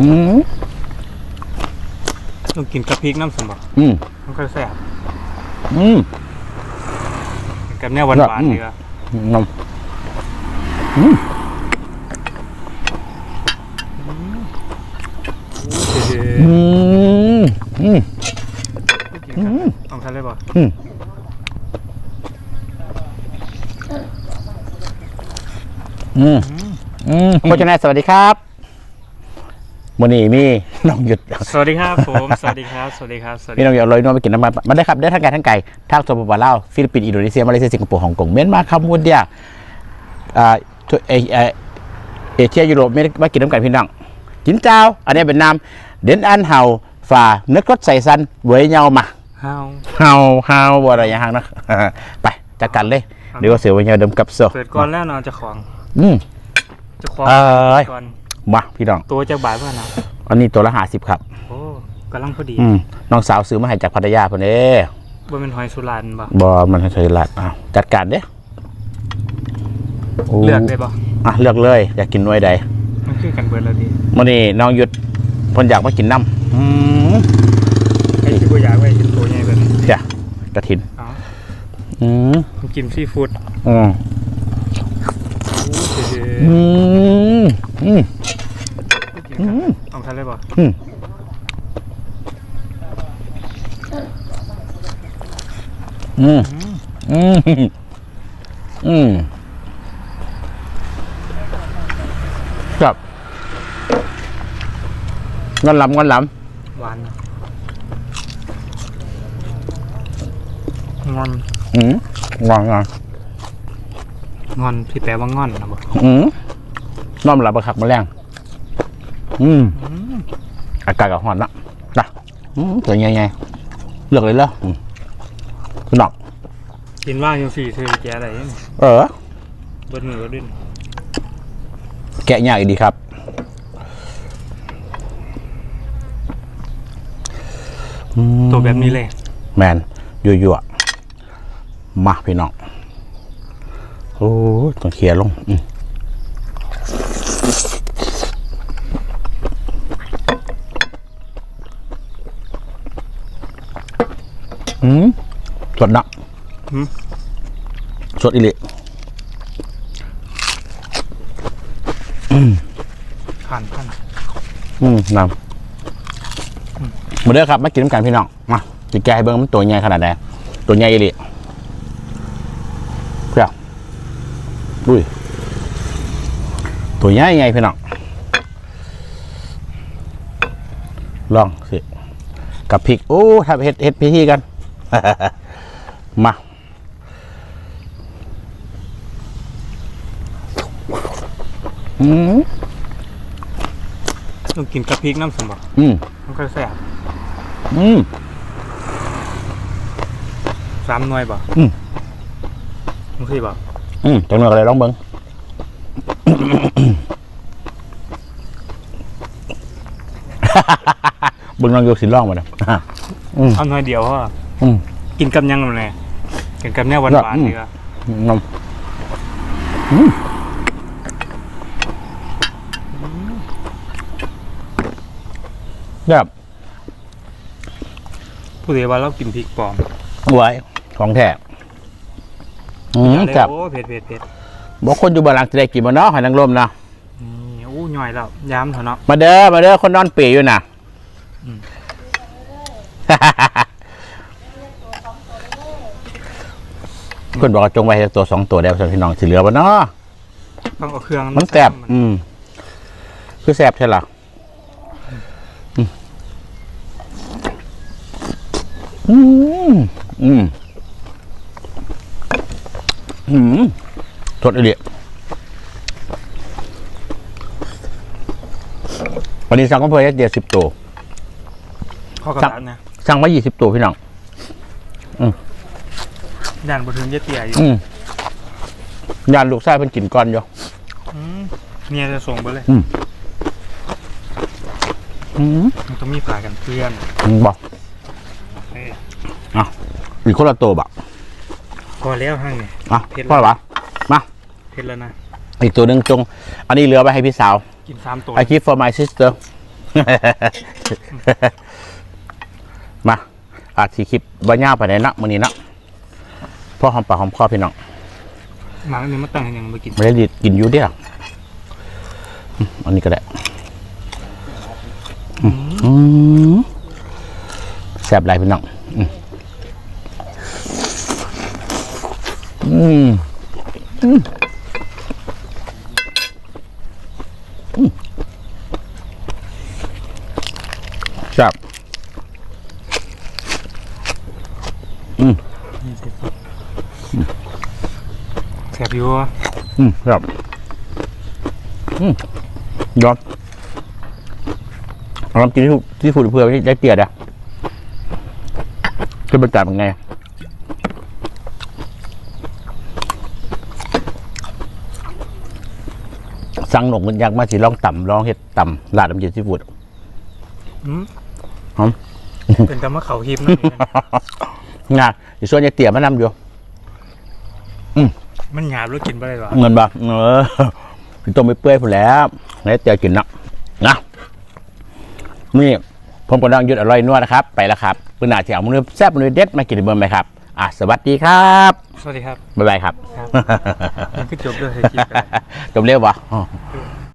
อืมต้องกินกับพริกน้ำสมบัติอืมมันก็แซ่บอืมกินกับเนี่ยหวานครับหวานอืมดีกว่านมอืมเออืมอืมกินกับต้องทานเลยบ่อืมอืมอืมโคชนาสวัสดีครับ วันนี้มีน้องหยุด สวัสดีครับผม สวัสดีครับ สวัสดีครับ สวัสมีดีน้องหยุดลอยนวลไปกินน้ำมันมาได้ครับ ได้ทั้งไกลทั้งไก่ทางสปปลาวฟิลิปปินส์ อินโดนีเซีย มาเลเซีย สิงคโปร์ ฮ่องกง เมียนมา คัมพูชาอ่าทั่วเอเอเอเชียยุโรปไม่ได้มากินน้ำกันพี่น้อง จินเจ้า อันนี้เป็นน้ำเด่นอันเฮาฝ่าเนื้อกรดใส่ซันเวยเงามาฮาวเฮาเฮาบ่อะไรอย่างนั้นนะไปจัดกันเลยเดี๋ยวก็เสียวันยาเดิมกับโซเปิดก่อนแล้วเนอนจะของ อืมจะของเอ้ยก่อน มาพี่น้อง ตัวจะบ่ายเพื่อนนะอันนี้ตัวละหาสิบครับ โอ้กำลังพอดีอืมน้องสาวซื้อมาให้จากพัทยาพอดีบ่เป็นหอยสุรานบ่บอมันเคยลัดอ้าวจัดการเด้โเลือกได้บ่อะเลือกเลย อยากกินหน่วยใดมันคือกันเบิดแล้วดีมื่อนี้น้องหยุดเพนอยากมากินน้ำอืมไอ้ที่บ่อยากไว้กินตัวใหญ่แบบนี้เสียกระถินอ๋ออืมมันกินซีฟู้ดอืมโอ้เออืม อืมกินกับต้องทานเลยบ่อืมอืมอืมอืมครับงอนหลำงอนหลหวานนะงอนอืมงอนงอนงอนที่แปลว่างอนนะบ่อืมน้อมหลับครับมาแรง อืมอืมอากาศกับหอนนะนะอืมตัวใหญ่ๆเลือกเลยเหรออืมคุณนอกกินว่างจังสี่ซื้อแกอะไรนี่เออเบิดมือเบิดดินแกะยากอีกดีครับอืมตัวแบบนี้เลย แมนยั่วๆมาพี่น้อง โอ้ยต้องเคลียร์ลง อืมอืมสดนะหืม สดอีหลิผ่านผ่านอืมน้ำมาเด้อครับมากินน้ำกันพี่น้องมาจิแกให้เบิ้งมันตัวใหญ่ขนาดไหนตัวใหญ่อีหลิเปรี้ยวดุยตัวใหญ่ไงพี่น้องลองสิกับพริกโอ้ทำเห็ดเห็ดพิธีกัน มาอืมต้องกินกับพริกน้ำสมบัติอืมมันก็แซ่บอืมสามหน่วยบ่อืมมันคือบ่อืมจังหวะอะไรลองเบิ้งเบิ้งลองยกสิล่องมาเด้ออืมเอาหน่วยเดียวเพราะว่า อืมกินกับหยังนั่นแหละกินกับเนี่ยหวานครับหวานอืมดีกว่านมอืมแบบผู้เดียวว่าเรากินพริกปลอมไว้ของแท้อืมอะไรจับโอ้เผ็ดเผ็ดเผ็ดบอกคนอยู่บ้านหลังจะได้กินบ่เนาะหอยนางรมเนาะนี่อู้หน่อยแล้วย้ำเถอะเนาะมาเด้อมาเด้อคนนอนเปีอยู่น่ะ อืมคนบอกว่าจงไว้ให้ตัวสองตัวเดียวสำหรับพี่น้องสิเหลือบ่เนาะต้องเอาเครื่องมันแสบอืมคือแสบใช่หรออืมอืมอืมอืมสดอีเดียวันนี้สั่งก็เพื่อเดียวสิบตัวข้อกระดาษนะสั่งมายี่สิบตัวพี่น้อง ย่านบะถึงเยเตียอยู่อืมยานลูกชายเป็นกินก้อนอยู่อืมเมียจะส่งไปเลยอืมมันต้องมีผ่ากันเพื่อนบอกเอ้ยอีกคนละตัวบะพอแล้วห้างนี่อะเผ็ดพ่อวะเผ็ดแล้วนะ อีกตัวหนึ่งจง อันนี้เหลือไปให้พี่สาว กินสามตัว I keep for my sister มาอาจสีคลิปบ่ยาวไปไหนเนาะมื้อนี้เนาะ พ่อหอมปากหอมคอพี่น้องหมักอันนี้มาตั้งให้หยังบ่กินไม่ได้ดิกินอยู่เด้ออืมอันนี้ก็ได้อืมอืมแซ่บหลายพี่น้องอืมอืมอืมอืมแซ่บ แซ่บอยู่อืมครับอืมยอมลองกินที่ถูกที่ฟูดเพื่อไม่ได้เกลียดอะจะบรรยากาศเป็นไงสั่งหนกมันยากมากสิลองต่ำลองเห็ดต่ำลาดน้ำเย็นที่ฟูดอืมหอมเป็นแต่มาเขาหิบนั่นเองงาอีส่วนยายเตี๋ยมานำอยู่มั นหยาบแล้วกินบ่ได้หรอเงินบ่เออพี่ต้มไปเปื่อยผู้นแหล้วแล้วเตี๋ยกินเนาะนะนี่ผมกำลังยุดอร่อยนัวนะครับ ไปแล้วครับปืนหนาเถียวมือแซ่บมือเด็ดมากินในเบิร์ไหมครับอะสวัสดีครับ สวัสดีครับบ๊ายบายครับครับมันคือจบด้วยให้กินไปจบเร็วบ่